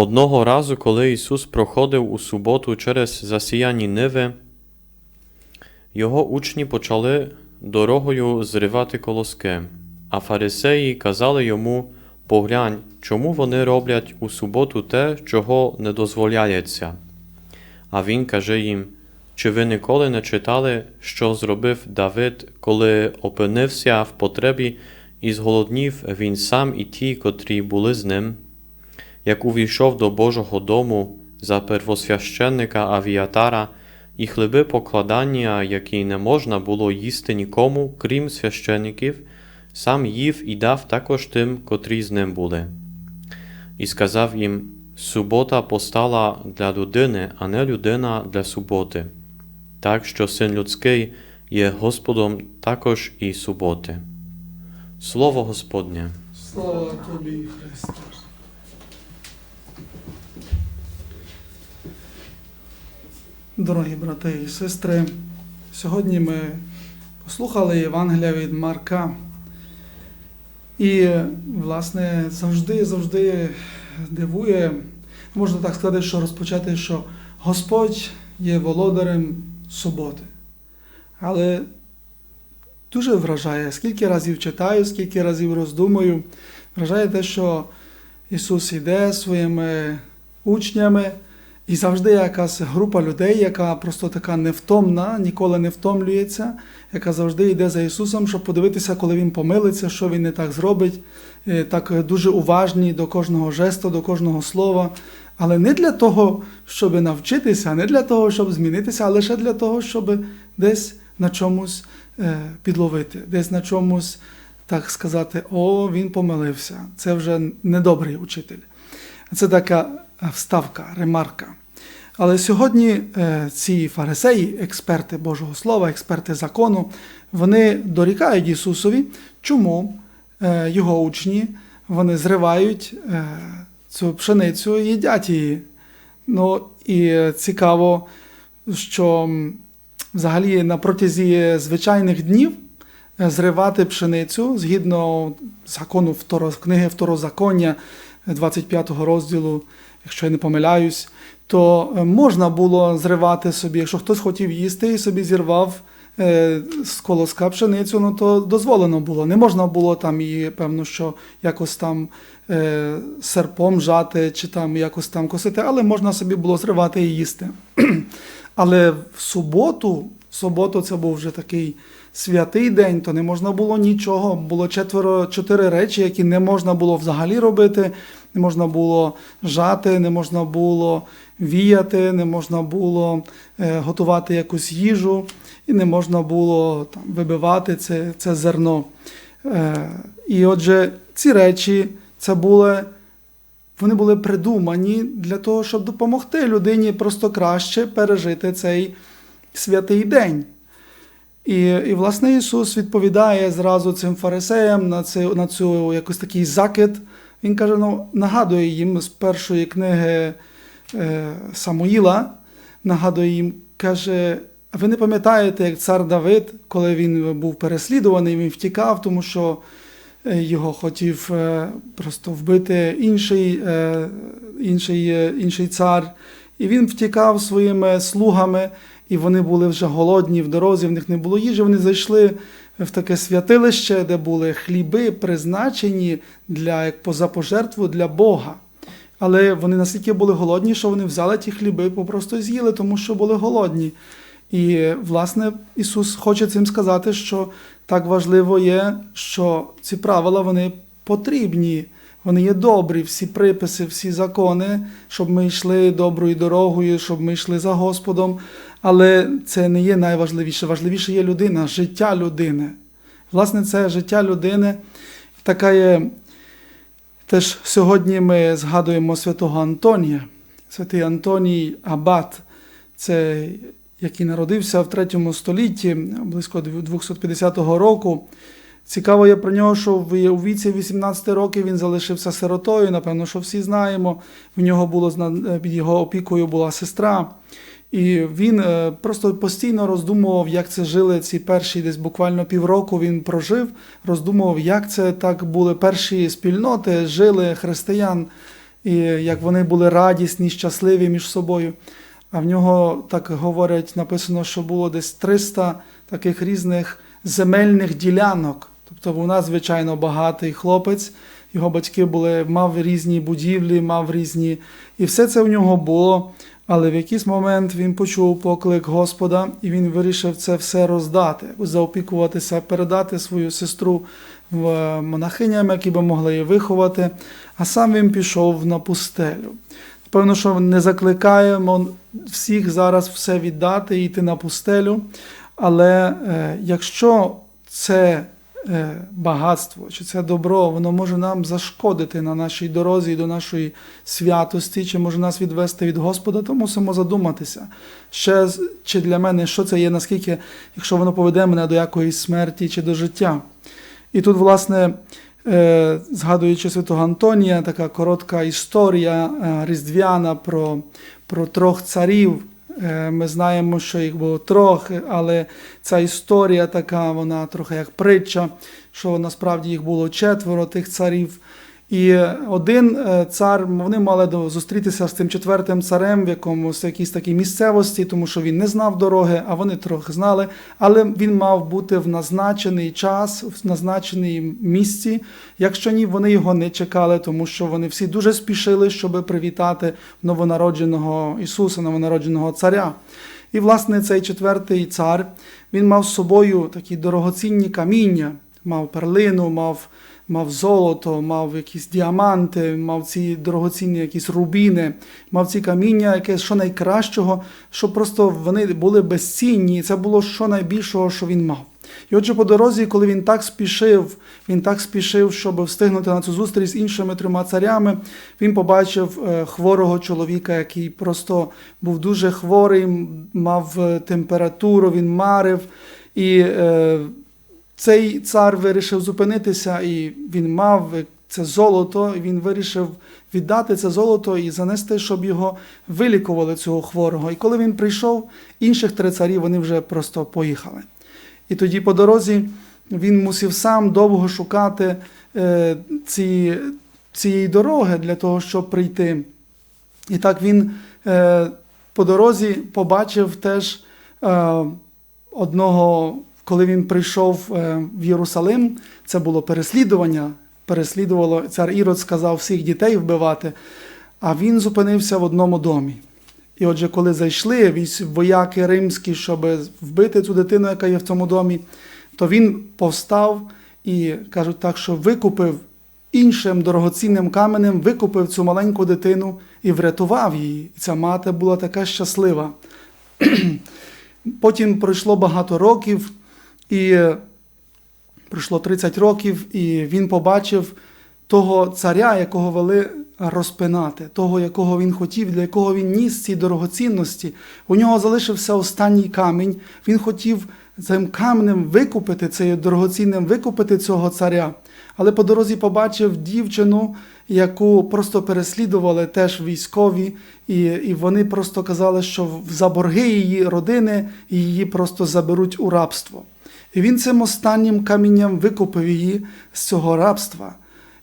Одного разу, коли Ісус проходив у суботу через засіяні ниви, його учні почали дорогою зривати колоски, а фарисеї казали йому: Поглянь, чому вони роблять у суботу те, чого не дозволяється. А він каже їм: Чи ви ніколи не читали, що зробив Давид, коли опинився в потребі і зголоднів він сам і ті, котрі були з ним? Як увійшов до Божого дому за первосвященника Авіатара, і хліби покладання, які не можна було їсти нікому, крім священиків, сам їв і дав також тим, котрі з ним були. І сказав їм: Субота постала для людини, а не людина для суботи, так що син людський є Господом також і суботи. Слово Господнє. Слава тобі, Христос. Дорогі брати і сестри, сьогодні ми послухали Євангелія від Марка. І, власне, завжди, завжди дивує, можна так сказати, що розпочати, що Господь є володарем суботи. Але дуже вражає, скільки разів читаю, скільки разів роздумую, вражає те, що Ісус йде своїми учнями, і завжди якась група людей, яка просто така невтомна, ніколи не втомлюється, яка завжди йде за Ісусом, щоб подивитися, коли Він помилиться, що Він не так зробить, е, так дуже уважні до кожного жесту, до кожного слова. Але не для того, щоб навчитися, не для того, щоб змінитися, а лише для того, щоб десь на чомусь е, підловити, десь на чомусь, так сказати, о, він помилився. Це вже недобрий учитель. Це така вставка, ремарка. Але сьогодні е, ці фарисеї, експерти Божого Слова, експерти закону, вони дорікають Ісусові, чому е, його учні вони зривають е, цю пшеницю і їдять її. Ну і цікаво, що взагалі на протязі звичайних днів зривати пшеницю згідно закону второ, книги Второзаконня 25 розділу, якщо я не помиляюсь, то е, можна було зривати собі, якщо хтось хотів їсти і собі зірвав е, з колоска пшеницю, ну то дозволено було. Не можна було там її, певно, що якось там е, серпом жати чи там якось там косити, але можна собі було зривати і їсти. Але в суботу, в суботу це був вже такий святий день, то не можна було нічого. Було четверо чотири речі, які не можна було взагалі робити. Не можна було жати, не можна було віяти, не можна було е, готувати якусь їжу, і не можна було там, вибивати це, це зерно. Е, і отже, ці речі це були, вони були придумані для того, щоб допомогти людині просто краще пережити цей святий день. І, і власне Ісус відповідає зразу цим фарисеям на цю, на цю якось такий закид. Він каже: ну, нагадує їм з першої книги е, Самуїла, нагадує їм, каже: ви не пам'ятаєте, як цар Давид, коли він був переслідуваний, він втікав, тому що е, його хотів е, просто вбити інший, е, інший, інший цар. І він втікав своїми слугами, і вони були вже голодні в дорозі, в них не було їжі. Вони зайшли в таке святилище, де були хліби, призначені для як поза пожертву для Бога. Але вони настільки були голодні, що вони взяли ті хліби і попросту з'їли, тому що були голодні. І, власне, Ісус хоче цим сказати, що так важливо є, що ці правила вони потрібні, вони є добрі, всі приписи, всі закони, щоб ми йшли доброю дорогою, щоб ми йшли за Господом. Але це не є найважливіше. Важливіше є людина, життя людини. Власне, це життя людини. Така є. Теж сьогодні ми згадуємо святого Антонія. Святий Антоній Абат, це який народився в 3 столітті, близько 250 року. Цікаво є про нього, що у віці 18 років він залишився сиротою. Напевно, що всі знаємо. В нього було під його опікою була сестра. І він е, просто постійно роздумував, як це жили ці перші десь буквально півроку він прожив, роздумував, як це так були перші спільноти, жили християн. і як вони були радісні, щасливі між собою. А в нього так говорять, написано, що було десь 300 таких різних земельних ділянок. Тобто вона, звичайно, багатий хлопець. Його батьки були, мав різні будівлі, мав різні. І все це в нього було. Але в якийсь момент він почув поклик Господа, і він вирішив це все роздати, заопікуватися, передати свою сестру е, монахиням, які би могли її виховати. А сам він пішов на пустелю. Певно, що не закликаємо всіх зараз все віддати і йти на пустелю. Але е, якщо це багатство чи це добро, воно може нам зашкодити на нашій дорозі до нашої святості, чи може нас відвести від Господа, то мусимо задуматися. Ще чи для мене що це є, наскільки, якщо воно поведе мене до якоїсь смерті чи до життя. І тут, власне, е, згадуючи святого Антонія, така коротка історія е, різдвяна про, про трьох царів. Е, Ми знаємо, що їх було трохи, але ця історія така, вона трохи як притча, що насправді їх було четверо тих царів. І один е, цар, вони мали зустрітися з тим четвертим царем в якомусь якійсь такій місцевості, тому що він не знав дороги, а вони трохи знали. Але він мав бути в назначений час, в назначеній місці. Якщо ні, вони його не чекали, тому що вони всі дуже спішили, щоб привітати новонародженого Ісуса, новонародженого царя. І, власне, цей четвертий цар він мав з собою такі дорогоцінні каміння, мав перлину, мав, мав золото, мав якісь діаманти, мав ці дорогоцінні якісь рубіни, мав ці каміння, яке що найкращого, що просто вони були безцінні. Це було що найбільшого, що він мав. І отже, по дорозі, коли він так спішив, він так спішив, щоб встигнути на цю зустріч з іншими трьома царями, він побачив е, хворого чоловіка, який просто був дуже хворий, мав е, температуру, він марив. І е, цей цар вирішив зупинитися, і він мав це золото, і він вирішив віддати це золото і занести, щоб його вилікували цього хворого. І коли він прийшов, інших три царі вони вже просто поїхали. І тоді по дорозі він мусив сам довго шукати е, ці, цієї дороги для того, щоб прийти. І так він е, по дорозі побачив теж е, одного, коли він прийшов е, в Єрусалим, це було переслідування. Переслідувало цар Ірод сказав всіх дітей вбивати, а він зупинився в одному домі. І отже, коли зайшли вояки римські, щоб вбити цю дитину, яка є в цьому домі, то він повстав і кажуть так, що викупив іншим дорогоцінним каменем, викупив цю маленьку дитину і врятував її. І ця мати була така щаслива. Потім пройшло багато років, і е, пройшло 30 років, і він побачив того царя, якого вели розпинати, того, якого він хотів, для якого він ніс ці дорогоцінності. У нього залишився останній камінь. Він хотів цим каменем викупити, цим дорогоцінним викупити цього царя. Але по дорозі побачив дівчину, яку просто переслідували теж військові, і, і вони просто казали, що за борги її родини її просто заберуть у рабство. Він цим останнім камінням викупив її з цього рабства.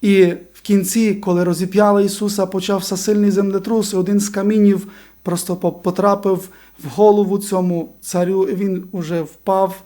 І в кінці, коли розіп'яли Ісуса, почався сильний землетрус, і один з камінів просто потрапив в голову цьому царю, і він уже впав.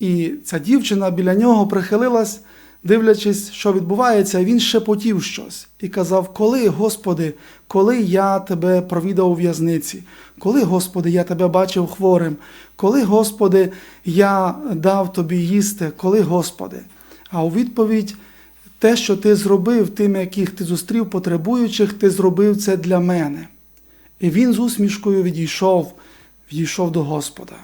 І ця дівчина біля нього прихилилась, дивлячись, що відбувається, він шепотів щось і казав: Коли, Господи, коли я тебе провідав у в'язниці, коли, Господи, я тебе бачив хворим, коли, Господи, я дав тобі їсти, коли, Господи. А у відповідь те, що ти зробив тим, яких ти зустрів потребуючих, ти зробив це для мене. І він з усмішкою відійшов, відійшов до Господа.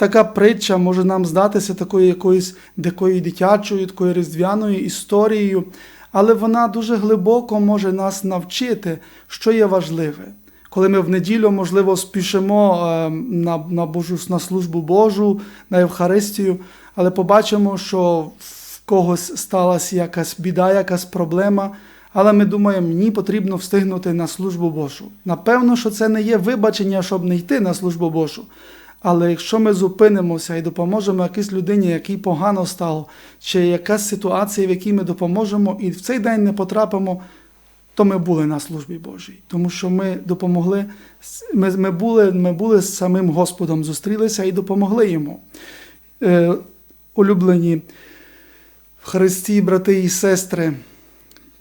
Така притча може нам здатися такою якоюсь дикою дитячою, такою різдвяною історією, але вона дуже глибоко може нас навчити, що є важливе. Коли ми в неділю, можливо, спішимо е, на, на, Божу, на службу Божу, на Євхаристію, але побачимо, що в когось сталася якась біда, якась проблема, але ми думаємо, мені потрібно встигнути на службу Божу. Напевно, що це не є вибачення, щоб не йти на службу Божу. Але якщо ми зупинимося і допоможемо якійсь людині, якій погано стало, чи якась ситуація, в якій ми допоможемо, і в цей день не потрапимо, то ми були на службі Божій, тому що ми допомогли, ми, ми, були, ми були з самим Господом, зустрілися і допомогли йому. Е, улюблені в Христі, брати і сестри,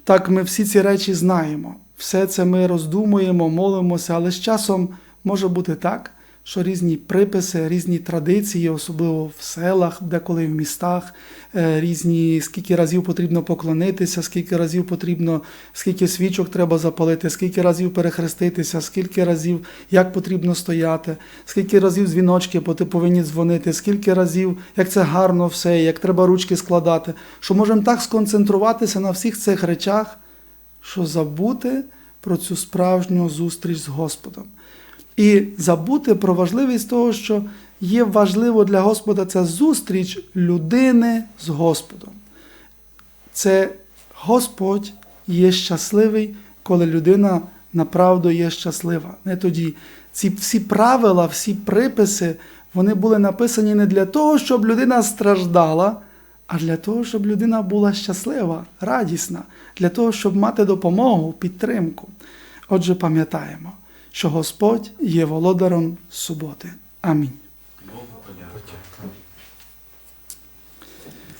так ми всі ці речі знаємо. Все це ми роздумуємо, молимося, але з часом може бути так, що різні приписи, різні традиції, особливо в селах, деколи в містах, е, різні, скільки разів потрібно поклонитися, скільки разів потрібно, скільки свічок треба запалити, скільки разів перехреститися, скільки разів, як потрібно стояти, скільки разів дзвіночки повинні дзвонити, скільки разів, як це гарно все, як треба ручки складати, що можемо так сконцентруватися на всіх цих речах, що забути про цю справжню зустріч з Господом. І забути про важливість того, що є важливо для Господа це зустріч людини з Господом. Це Господь є щасливий, коли людина направду є щаслива. Не тоді. Ці всі правила, всі приписи, вони були написані не для того, щоб людина страждала, а для того, щоб людина була щаслива, радісна, для того, щоб мати допомогу, підтримку. Отже, пам'ятаємо, що Господь є володаром суботи. Амінь.